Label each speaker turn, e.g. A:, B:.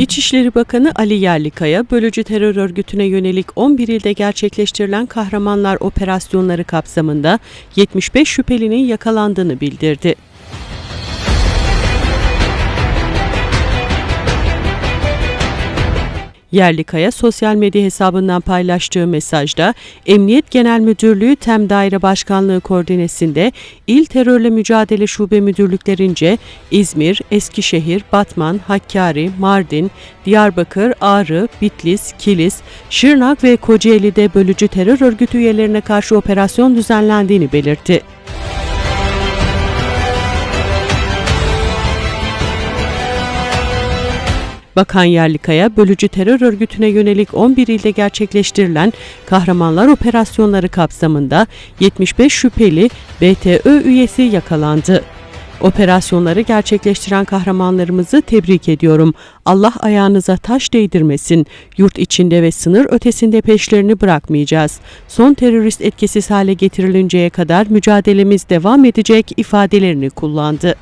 A: İçişleri Bakanı Ali Yerlikaya, bölücü terör örgütüne yönelik 11 ilde gerçekleştirilen kahramanlar operasyonları kapsamında 75 şüphelinin yakalandığını bildirdi. Yerlikaya sosyal medya hesabından paylaştığı mesajda Emniyet Genel Müdürlüğü Tem Daire Başkanlığı koordinesinde İl Terörle Mücadele Şube Müdürlüklerince İzmir, Eskişehir, Batman, Hakkari, Mardin, Diyarbakır, Ağrı, Bitlis, Kilis, Şırnak ve Kocaeli'de bölücü terör örgütü üyelerine karşı operasyon düzenlendiğini belirtti. Bakan Yerlikaya, bölücü terör örgütüne yönelik 11 ilde gerçekleştirilen kahramanlar operasyonları kapsamında 75 şüpheli BTÖ üyesi yakalandı. Operasyonları gerçekleştiren kahramanlarımızı tebrik ediyorum. Allah ayağınıza taş değdirmesin. Yurt içinde ve sınır ötesinde peşlerini bırakmayacağız. Son terörist etkisiz hale getirilinceye kadar mücadelemiz devam edecek ifadelerini kullandı.